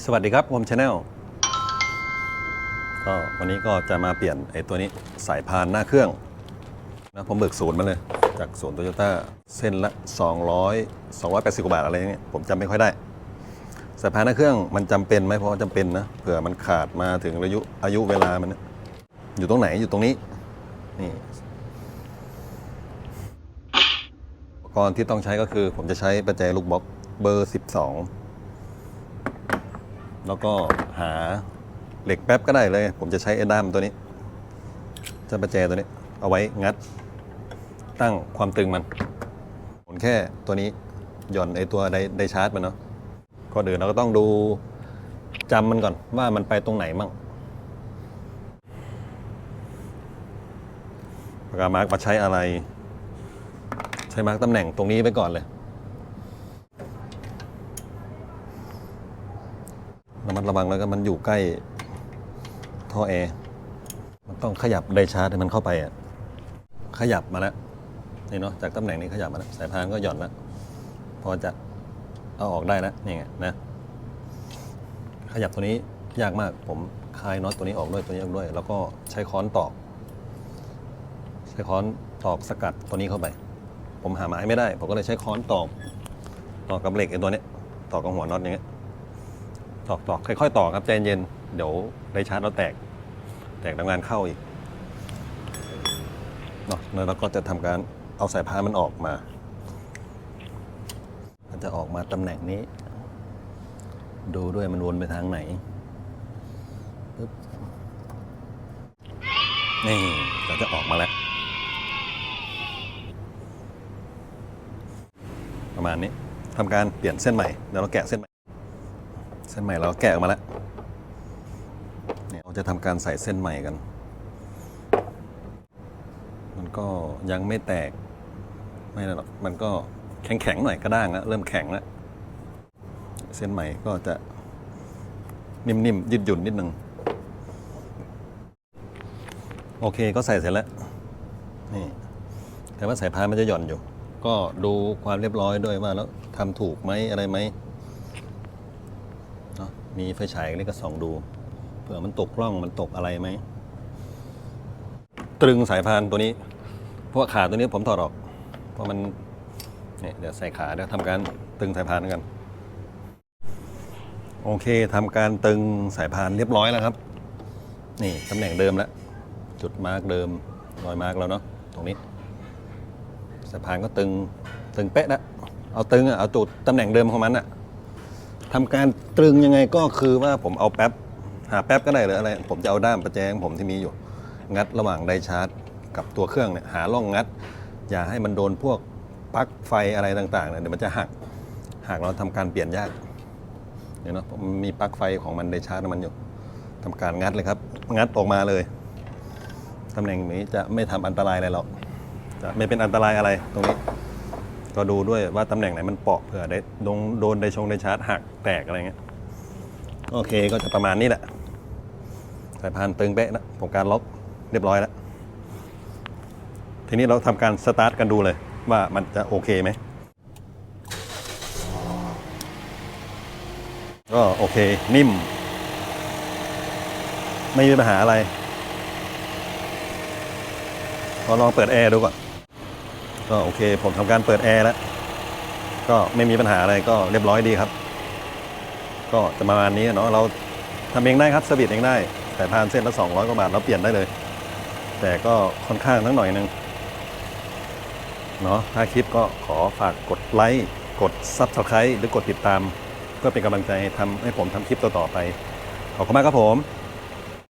สวัสดีครับผมชาแนลก็วันนี้ก็จะมาเปลี่ยนไอ้ตัวนี้สายพานหน้าเครื่องนะผมเบิกศูนย์มาเลย จากศูนย์โตโยต้าเส้นละ 200 280กว่าบาทอะไรอย่างเงี้ยผมจำไม่ค่อยได้ สายพานหน้าเครื่องมันจำเป็นไหมเพราะว่าจำเป็นนะเผื่อมันขาดมาถึงอายุอายุเวลามันนะอยู่ตรงไหนอยู่ตรงนี้นี่อุปกรณ์ที่ต้องใช้ก็คือผมจะใช้ประแจลูกบล็อกเบอร์ 12 แล้วก็หาเหล็กแป๊บก็ได้เลย ผมจะใช้ไอ้ด้ามตัวนี้เจะประแจตัวนี้ เอาไว้งัด ตั้งความตึงมันผลแค่ตัวนี้หย่อนไอ้ตัวไดไดชาร์จมันเนาะก็เดินเราก็ต้องดูจำมันก่อนว่ามันไปตรงไหนมั่งปากกามาร์กมาใช้อะไร ใช้มาร์กตำแหน่งตรงนี้ไปก่อนเลย ระมัดระวังแล้วก็มันอยู่ใกล้ท่อแอร์มันต้องขยับไดชาร์จให้มันเข้าไปอะขยับมาแล้วนี่เนาะจากตำแหน่งนี้ขยับมาแล้วสายพานก็หย่อนแล้วพอจะเอาออกได้แล้วนี่ไงนะขยับตัวนี้ยากมากผมคลายน็อตตัวนี้ออกด้วยตัวนี้ออกด้วย แล้วก็ใช้ค้อนตอก ใช้ค้อนตอกสกัดตัวนี้เข้าไป ผมหาไม้ไม่ได้ ผมก็เลยใช้ค้อนตอกตอกกับเหล็กไอ้ตัวนี้ตอกกับหัวน็อตอย่างเงี้ย ตอกตอกค่อยๆตอกครับใจเย็นเดี๋ยวได้ชาร์จแล้วแตก แตกทำงานเข้าอีกเนาะแล้วเราก็จะทำการเอาสายพานมันออกมา มันจะออกมาตำแหน่งนี้ ดูด้วยมันวนไปทางไหนปึ๊บนี่ก็จะออกมาแล้ว ประมาณนี้ทำการเปลี่ยนเส้นใหม่เดี๋ยวเราแกะเส้นใหม่ เส้นใหม่เราแกะออกมาแล้วเนี่ยเราจะทำการใส่เส้นใหม่กัน มันก็ยังไม่แตก ไม่หรอกมันก็แข็งๆหน่อยกระด้างแล้วเริ่มแข็งแล้วเส้นใหม่ก็จะนิ่มๆยืดหยุ่นนิดนึงโอเคก็ใส่เสร็จแล้วนี่แต่ว่าสายพานมันจะหย่อนอยู่ ก็ดูความเรียบร้อยด้วยว่าแล้วทำถูกไหมอะไรไหม มีไฟฉายนี่ก็ส่องดู เผื่อมันตกร่องมันตกอะไรไหม ตรึงสายพานตัวนี้ เพราะว่าขาตัวนี้ผมถอดออก เพราะมันเนี่ยเดี๋ยวใส่ขาเดี๋ยวทำการตึงสายพานกัน โอเคทำการตึงสายพานเรียบร้อยแล้วครับ นี่ตำแหน่งเดิมแล้วจุดมาร์กเดิมรอยมาร์กแล้วเนาะตรงนี้สายพานก็ตึงตึงเป๊ะนะเอาตึงอะเอาจุดตำแหน่งเดิมของมันอะ ทำการตรึงยังไงก็คือว่าผมเอาแป๊บหาแป๊บก็ได้หรืออะไร ผมจะเอาด้ามประแจงผมที่มีอยู่ งัดระหว่างไดชาร์จ กับตัวเครื่องเนี่ยหาร่องงัด อย่าให้มันโดนพวกปลั๊กไฟอะไรต่างๆเนี่ยเดี๋ยวมันจะหักหากเราทำการเปลี่ยนยากเดี๋ยเนาะผมมีปลั๊กไฟของมันไดชาร์จมันอยู่ทำการงัดเลยครับ งัดออกมาเลยตำแหน่งนี้จะไม่ทำอันตรายอะไรหรอกจะไม่เป็นอันตรายอะไรตรงนี้ ก็ดูด้วยว่าตำแหน่งไหนมันเปาะเผื่อได้โดนโดนไดชงไดชาร์จหักแตกอะไรเงี้ยโอเคก็จะประมาณนี้แหละสายพานตึงเป๊ะนะผมการล็อกเรียบร้อยแล้ว ทีนี้เราทำการสตาร์ทกันดูเลย ว่ามันจะโอเคไหมก็โอเค นิ่ม ไม่มีปัญหาอะไร เราลองเปิดแอร์ดูก่อน ก็โอเค ผมทำการเปิดแอร์แล้ว ก็ไม่มีปัญหาอะไรก็เรียบร้อยดีครับ ก็จะประมาณนี้เนาะเราทำเองได้ครับสวิตเองได้สายพานเส้นละ200กว่าบาทเราเปลี่ยนได้เลย แต่ก็ค่อนข้างทั้งหน่อยหนึงเนาะถ้าคลิปก็ขอฝากกดไลค์กด Subscribe หรือกดติดตาม เพื่อเป็นกำลังใจทำให้ผมทำคลิปต่อๆไป ขอบคุณมากครับผม